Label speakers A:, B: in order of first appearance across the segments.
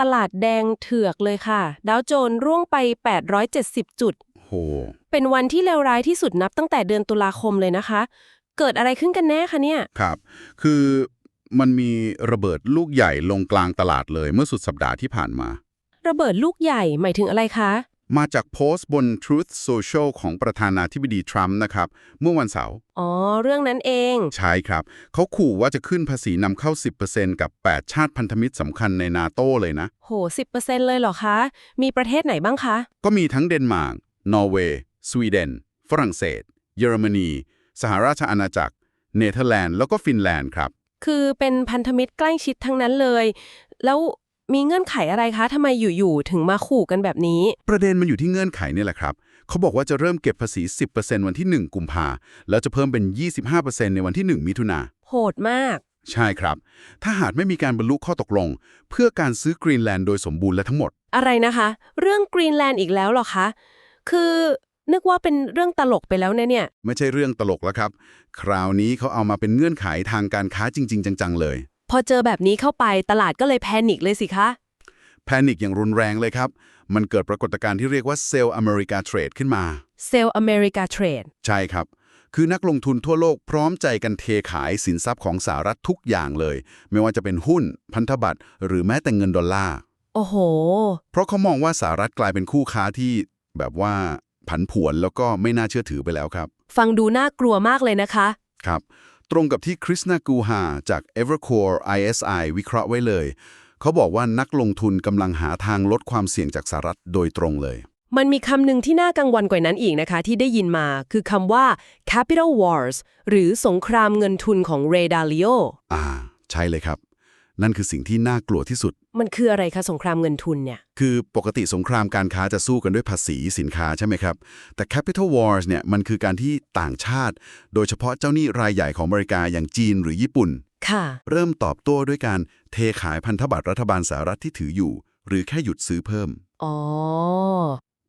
A: ตลาดแดงเถือกเลยค่ะ ดาวโจนส์ร่วงไป 870 จุด
B: โห
A: เป็นวันที่เลวร้ายที่สุดนับตั้งแต่เดือนตุลาคมเลยนะคะ เกิดอะไรขึ้นกันแน่คะเนี่ย
B: ครับ คือมันมีระเบิดลูกใหญ่ลงกลางตลาดเลยเมื่อสุดสัปดาห์ที่ผ่านมา
A: ระเบิดลูกใหญ่หมายถึงอะไรคะ
B: มาจากโพสต์บน Truth Social ของประธานาธิบดีทรัมป์นะครับ เมื่อวันเสาร์
A: อ๋อ เรื่องนั้นเอง
B: ใช่ครับ เขาขู่ว่าจะขึ้นภาษีนำเข้า 10%กับ 8 ชาติพันธมิตรสำคัญในนาโต้เลยนะ
A: โห 10%เลยเหรอคะ มีประเทศไหนบ้างคะ
B: ก็มีทั้งเดนมาร์ก นอร์เวย์ สวีเดน ฝรั่งเศส เยอรมนี สหราชอาณาจักร เนเธอร์แลนด์ แล้วก็ฟินแลนด์ครับ
A: คือเป็นพันธมิตรใกล้ชิดทั้งนั้นเลย แล้ว มีเงื่อนไขอะไรคะทำไมอยู่ๆถึงมาขู่กันแบบนี้
B: ประเด็นมันอยู่ที่เงื่อนไขเนี่ยแหละครับ เขาบอกว่าจะเริ่มเก็บภาษี 10%วันที่ 1 กุมภาแล้วจะเพิ่มเป็น 25%ในวันที่ 1 มิถุนา
A: โหดมาก
B: ใช่ครับ ถ้าหากไม่มีการบรรลุข้อตกลง เพื่อการซื้อกรีนแลนด์โดยสมบูรณ์และทั้งหมด
A: อะไรนะคะ เรื่องกรีนแลนด์อีกแล้วเหรอคะ คือนึกว่าเป็นเรื่องตลกไปแล้วนะเนี่ย
B: ไม่ใช่เรื่องตลกแล้วครับ คราวนี้เขาเอามาเป็นเงื่อนไขทางการค้าจริง ๆ จังๆเลย
A: พอเจอแบบนี้เข้าไปตลาดก็เลยแพนิคเลยสิคะ
B: แพนิคอย่างรุนแรงเลยครับ มันเกิดปรากฏการณ์ที่เรียกว่าเซลล์อเมริกาเทรดขึ้นมา
A: เซลล์อเมริกาเทรด
B: ใช่ครับ คือนักลงทุนทั่วโลกพร้อมใจกันเทขายสินทรัพย์ของสหรัฐทุกอย่างเลย ไม่ว่าจะเป็นหุ้น พันธบัตร หรือแม้แต่เงินดอลลาร์
A: โอ้โห
B: เพราะเขามองว่าสหรัฐกลายเป็นคู่ค้าที่แบบว่าผันผวนแล้วก็ไม่น่าเชื่อถือไปแล้วครับ
A: ฟังดูน่ากลัวมากเลยนะคะ
B: ครับ ตรงกับที่คริสนากูฮาจาก Evercore ISI วิเคราะห์ไว้เลย เขาบอกว่านักลงทุนกำลังหาทางลดความเสี่ยงจากสหรัฐโดยตรงเลย
A: มันมีคำหนึ่งที่น่ากังวลกว่านั้นอีกนะคะ ที่ได้ยินมาคือคำว่า capital wars หรือสงครามเงินทุนของเรดาลิโอ
B: อ่า ใช่เลยครับ นั่นคือสิ่งที่น่ากลัวที่สุด
A: มันคืออะไรคะสงครามเงินทุนเนี่ย
B: คือปกติสงครามการค้าจะสู้กันด้วยภาษีสินค้าใช่ไหมครับ แต่ capital wars เนี่ยมันคือการที่ต่างชาติ โดยเฉพาะเจ้าหนี้รายใหญ่ของอเมริกาอย่างจีนหรือญี่ปุ่น
A: ค่ะ
B: เริ่มตอบโต้ด้วยการเทขายพันธบัตรรัฐบาลสหรัฐที่ถืออยู่ หรือแค่หยุดซื้อเพิ่ม
A: อ๋อ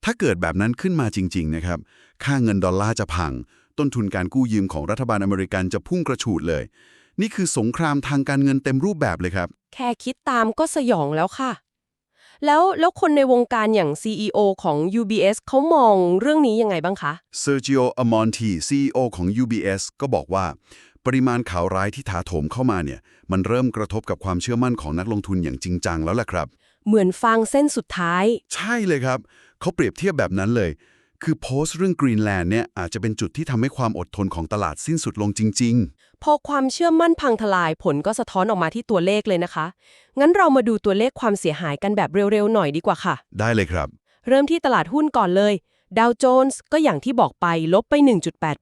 B: ถ้าเกิดแบบนั้นขึ้นมาจริง ๆ นะครับ ค่าเงินดอลลาร์จะพัง ต้นทุนการกู้ยืมของรัฐบาลอเมริกันจะพุ่งกระฉูดเลย นี่คือสงครามทางการเงินเต็มรูปแบบเลยครับ
A: แค่คิดตามก็สยองแล้วค่ะ แล้วแล้วคนในวงการอย่าง CEO ของ UBS เขามองเรื่องนี้ยังไงบ้างคะ
B: Sergio Amonti CEO ของ UBS ก็บอกว่า ปริมาณข่าวร้ายที่ถาโถมเข้ามาเนี่ย มันเริ่มกระทบกับความเชื่อมั่นของนักลงทุนอย่างจริงจังแล้วแหละครับ
A: เหมือนฟางเส้นสุดท้าย
B: ใช่เลยครับ เขาเปรียบเทียบแบบนั้นเลย คือโพสต์เรื่องกรีนแลนด์เนี่ยอาจจะเป็นจุดที่ทำให้ความอดทนของตลาดสิ้นสุดลงจริง
A: พอความเชื่อมั่นพังทลายผลก็สะท้อนออกมาที่ตัวเลขเลยนะคะ งั้นเรามาดูตัวเลขความเสียหายกันแบบเร็วๆหน่อยดีกว่าค่ะ
B: ๆได้เลยครับ
A: เริ่มที่ตลาดหุ้นก่อนเลย ดาวโจนส์ก็อย่างที่บอกไปลบไป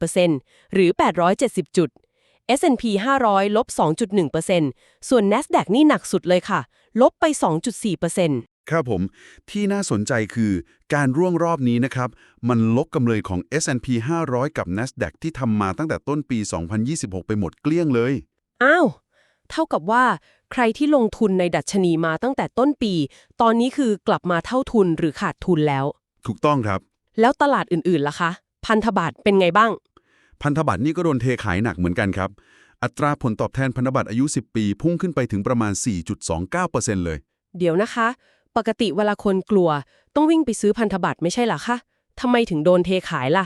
A: 1.8%หรือ 870 จุด S&P 500 ลบ 2.1%ส่วน NASDAQ นี่หนักสุดเลยค่ะ ลบไป 2.4%
B: ครับผม ที่น่าสนใจคือการร่วงรอบนี้นะครับ มันลบกำเลยของ S&P 500 กับ NASDAQ ที่ทำมาตั้งแต่ต้นปี 2026 ไปหมดเกลี้ยงเลย
A: อ้าว เท่ากับว่าใครที่ลงทุนในดัชนีมาตั้งแต่ต้นปี ตอนนี้คือกลับมาเท่าทุนหรือขาดทุนแล้ว
B: ถูกต้องครับ
A: แล้วตลาดอื่นๆล่ะคะ พันธบัตรเป็นไงบ้าง
B: พันธบัตรนี่ก็โดนเทขายหนักเหมือนกันครับ อัตราผลตอบแทนพันธบัตรอายุ 10 ปี พุ่งขึ้นไปถึงประมาณ 4.29%เลย
A: เดี๋ยวนะคะ ปกติเวลาคนกลัว ต้องวิ่งไปซื้อพันธบัตรไม่ใช่เหรอคะทำไมถึงโดนเทขายล่ะ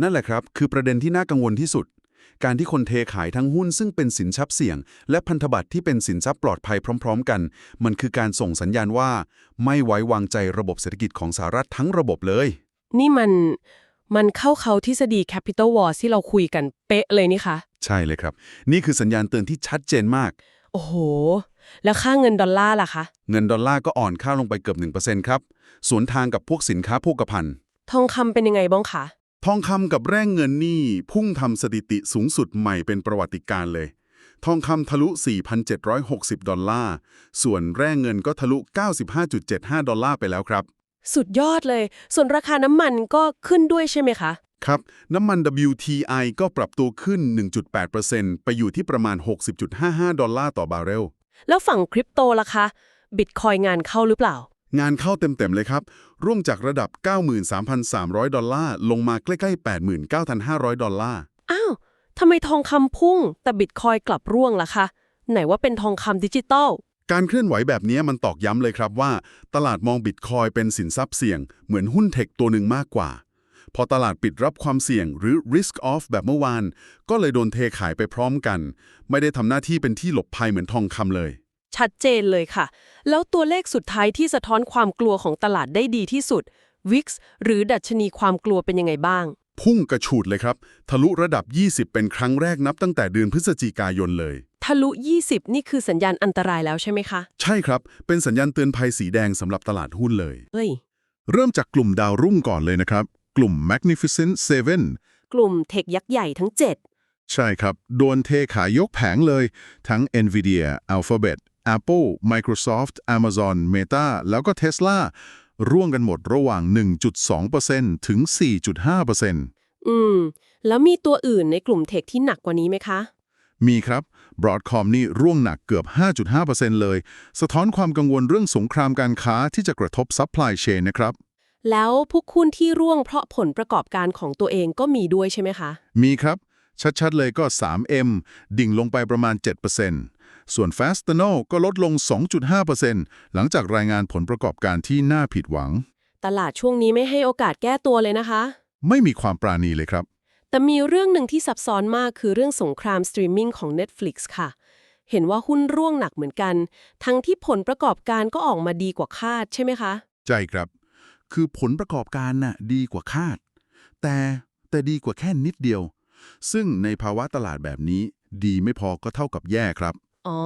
B: นั่นแหละครับ คือประเด็นที่น่ากังวลที่สุด การที่คนเทขายทั้งหุ้นซึ่งเป็นสินทรัพย์เสี่ยง และพันธบัตรที่เป็นสินทรัพย์ปลอดภัยพร้อม ๆ กัน มันคือการส่งสัญญาณว่า ไม่ไว้วางใจระบบเศรษฐกิจของสหรัฐทั้งระบบเลย
A: นี่มันมันเข้าเขาทฤษฎี Capital War ที่เราคุยกันเป๊ะเลยนี่คะ
B: ใช่เลยครับ นี่คือสัญญาณเตือนที่ชัดเจนมาก
A: โอ้โห แล้วค่าเงินดอลลาร์ล่ะคะ
B: เงินดอลลาร์ก็อ่อนค่าลงไปเกือบ 1%ครับ สวนทางกับพวกสินค้าโภคภัณฑ์
A: ทองคำเป็นยังไงบ้างคะ
B: ทองคำกับแร่เงินนี่พุ่งทำสถิติสูงสุดใหม่เป็นประวัติการณ์เลย ทองคำทะลุ 4,760 ดอลลาร์ ส่วนแร่เงินก็ทะลุ 95.75 ดอลลาร์ไปแล้วครับ
A: สุดยอดเลย ส่วนราคาน้ำมันก็ขึ้นด้วยใช่ไหมคะ
B: ครับ น้ำมัน WTI ก็ปรับตัวขึ้น 1.8%ไปอยู่ที่ประมาณ 60.55 ดอลลาร์ต่อบาร์เรล
A: แล้วฝั่งคริปโตล่ะคะบิตคอยงานเข้าหรือเปล่า
B: งานเข้าเต็มๆเลยครับ ร่วงจากระดับ 93,300 ดอลลาร์ ลงมาใกล้ๆ 89,500 ดอลลาร์
A: อ้าวทำไมทองคำพุ่ง แต่บิตคอยกลับร่วงล่ะคะ ไหนว่าเป็นทองคำดิจิตอล
B: การเคลื่อนไหวแบบนี้มันตอกย้ำเลยครับว่า ตลาดมองบิตคอยเป็นสินทรัพย์เสี่ยง เหมือนหุ้นเทคตัวหนึ่งมากกว่า พอตลาดปิดรับความเสี่ยงหรือ risk off แบบเมื่อวาน ก็เลยโดนเทขายไปพร้อมกัน ไม่ได้ทำหน้าที่เป็นที่หลบภัยเหมือนทองคำเลย
A: ชัดเจนเลยค่ะ แล้วตัวเลขสุดท้ายที่สะท้อนความกลัวของตลาดได้ดีที่สุด VIX หรือดัชนีความกลัวเป็นยังไงบ้าง
B: พุ่งกระฉูดเลยครับ ทะลุระดับ 20 เป็นครั้งแรกนับตั้งแต่เดือนพฤศจิกายนเลย
A: ทะลุ 20 นี่คือสัญญาณอันตรายแล้วใช่ไหมคะ
B: ใช่ครับ เป็นสัญญาณเตือนภัยสีแดงสำหรับตลาดหุ้นเลย
A: เฮ้ย
B: เริ่มจากกลุ่มดาวรุ่งก่อนเลยนะครับก ลุ่ม Magnificent Seven
A: กลุ่มเทคยักษ์ใหญ่ทั้ง 7
B: ใช่ครับ โดนเทขายยกแผงเลย ทั้ง Nvidia Alphabet Apple Microsoft Amazon Meta แล้วก็ Tesla ร่วงกันหมดระหว่าง 1.2%ถึง 4.5%
A: อืม แล้วมีตัวอื่นในกลุ่มเทคที่หนักกว่านี้ไหมคะ
B: มีครับ Broadcom นี่ร่วงหนักเกือบ 5.5%เลย สะท้อนความกังวลเรื่องสงครามการค้าที่จะกระทบ supply chain นะครับ
A: แล้วพวกคุณที่ร่วงเพราะผลประกอบการของตัวเองก็มีด้วยใช่ไหมคะ
B: มีครับ ชัดๆเลยก็ 3M ดิ่งลงไปประมาณ 7%ส่วน Fastenal ก็ลดลง 2.5%หลังจากรายงานผลประกอบการที่น่าผิดหวัง
A: ตลาดช่วงนี้ไม่ให้โอกาสแก้ตัวเลยนะคะ
B: ไม่มีความปราณีเลยครับ
A: แต่มีเรื่องหนึ่งที่ซับซ้อนมากคือเรื่องสงครามสตรีมมิ่งของ Netflix ค่ะเห็นว่าหุ้นร่วงหนักเหมือนกัน ทั้งที่ผลประกอบการก็ออกมาดีกว่าคาดใช่ไหมคะ
B: ใจครับ คือผลประกอบการน่ะดีกว่าคาด แต่แต่ดีกว่าแค่นิดเดียว ซึ่งในภาวะตลาดแบบนี้ ดีไม่พอก็เท่ากับแย่ครับ
A: อ๋อ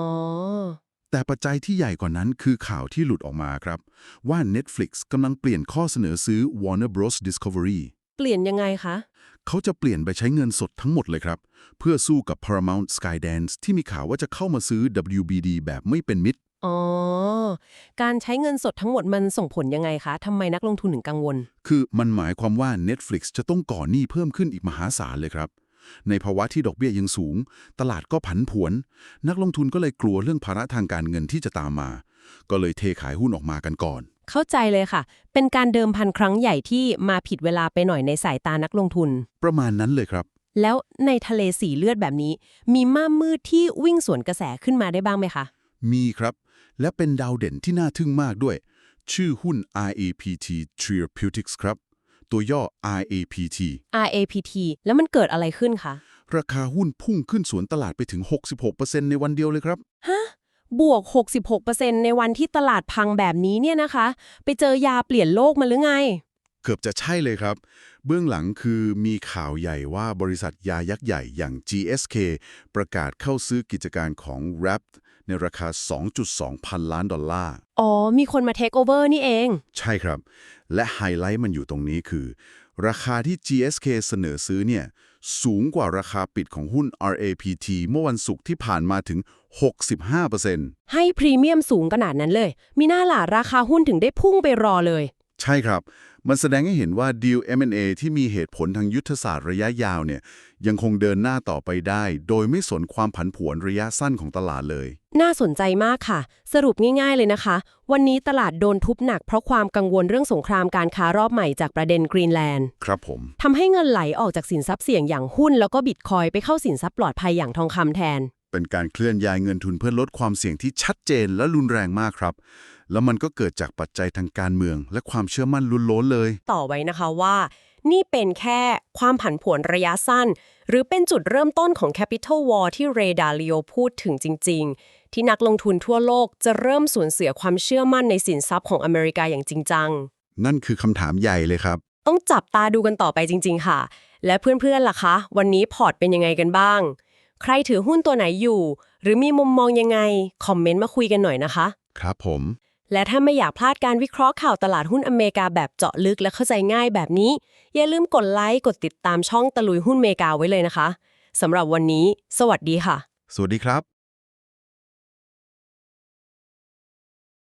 B: แต่ปัจจัยที่ใหญ่กว่านั้นคือข่าวที่หลุดออกมาครับ ว่า Netflix กำลังเปลี่ยนข้อเสนอซื้อ Warner Bros Discovery
A: เปลี่ยนยังไงคะ
B: เขาจะเปลี่ยนไปใช้เงินสดทั้งหมดเลยครับ เพื่อสู้กับ Paramount Skydance ที่มีข่าวว่าจะเข้ามาซื้อ WBD แบบไม่เป็นมิตร
A: อ๋อ การใช้เงินสดทั้งหมดมันส่งผลยังไงคะ ทำไมนักลงทุนถึงกังวล
B: คือมันหมายความว่า Netflix จะต้องก่อหนี้เพิ่มขึ้นอีกมหาศาลเลยครับ ในภาวะที่ดอกเบี้ยยังสูง ตลาดก็ผันผวน นักลงทุนก็เลยกลัวเรื่องภาระทางการเงินที่จะตามมา ก็เลยเทขายหุ้นออกมากันก่อน
A: เข้าใจเลยค่ะ เป็นการเดิมพันครั้งใหญ่ที่มาผิดเวลาไปหน่อยในสายตานักลงทุน
B: ประมาณนั้นเลยครับ
A: แล้วในทะเลสีเลือดแบบนี้ มีม่ามมืดที่วิ่งสวนกระแสขึ้นมาได้บ้างไหมคะ
B: มีครับ และเป็นดาวเด่นที่น่าทึ่งมากด้วย ชื่อหุ้น RAPT Therapeutics ครับ ตัวย่อ RAPT
A: RAPT แล้วมันเกิดอะไรขึ้นคะ
B: ราคาหุ้นพุ่งขึ้นสวนตลาดไปถึง 66%ในวันเดียวเลยครับ
A: ฮะ บวก 66%ในวันที่ตลาดพังแบบนี้เนี่ยนะคะ ไปเจอยาเปลี่ยนโลกมาหรือไง
B: เกือบจะใช่เลยครับ เบื้องหลังคือมีข่าวใหญ่ว่าบริษัทยายักษ์ใหญ่อย่าง GSK ประกาศเข้าซื้อกิจการของ Rapt ในราคา 2.2 พันล้านดอลลาร์
A: อ๋อ มีคนมาเทคโอเวอร์นี่เอง
B: ใช่ครับ และไฮไลท์มันอยู่ตรงนี้คือ ราคาที่ GSK เสนอซื้อเนี่ย สูงกว่าราคาปิดของหุ้น RAPT เมื่อวันศุกร์ที่ผ่านมาถึง 65%
A: ให้พรีเมียมสูงขนาดนั้นเลย มีหน้าหล่ะราคาหุ้นถึงได้พุ่งไปรอเลย
B: ใช่ครับ มันแสดงให้เห็นว่าดีล M&A ที่มีเหตุผลทางยุทธศาสตร์ระยะยาวเนี่ยยังคงเดินหน้าต่อไปได้ โดยไม่สนความผันผวนระยะสั้นของตลาดเลย
A: น่าสนใจมากค่ะ สรุปง่ายๆเลยนะคะ วันนี้ตลาดโดนทุบหนักเพราะความกังวลเรื่องสงครามการค้ารอบใหม่จากประเด็นกรีนแลนด์
B: ครับผม
A: ทำให้เงินไหลออกจากสินทรัพย์เสี่ยงอย่างหุ้น แล้วก็บิตคอยไปเข้าสินทรัพย์ปลอดภัยอย่างทองคำแทน
B: เป็นการเคลื่อนย้ายเงินทุนเพื่อลดความเสี่ยงที่ชัดเจนและรุนแรงมากครับ แล้วมันก็เกิดจากปัจจัยทางการเมือง และความเชื่อมั่นล้วนๆเลย
A: ต่อไว้นะคะว่า นี่เป็นแค่ความผันผวนระยะสั้น หรือเป็นจุดเริ่มต้นของ Capital War ที่เรดาริโอพูดถึงจริง ๆ ที่นักลงทุนทั่วโลกจะเริ่มสูญเสียความเชื่อมั่นในสินทรัพย์ของอเมริกาอย่างจริงจัง
B: นั่นคือคำถามใหญ่เลยครับ
A: ต้องจับตาดูกันต่อไปจริง ๆ ค่ะ และเพื่อนๆล่ะคะ วันนี้พอร์ตเป็นยังไงกันบ้าง ใครถือหุ้นตัวไหนอยู่ หรือมีมุมมองยังไงคอมเมนต์มาคุยกันหน่อยนะคะ
B: ครับผม
A: และถ้าไม่อยากพลาดการวิเคราะห์ข่าวตลาดหุ้นอเมริกาแบบเจาะลึกและเข้าใจง่ายแบบนี้ อย่าลืมกดไลค์กดติดตามช่องตะลุยหุ้นอเมริกาไว้เลยนะคะสำหรับวันนี้ สวัสดีค่ะ
B: สวัสดีครับ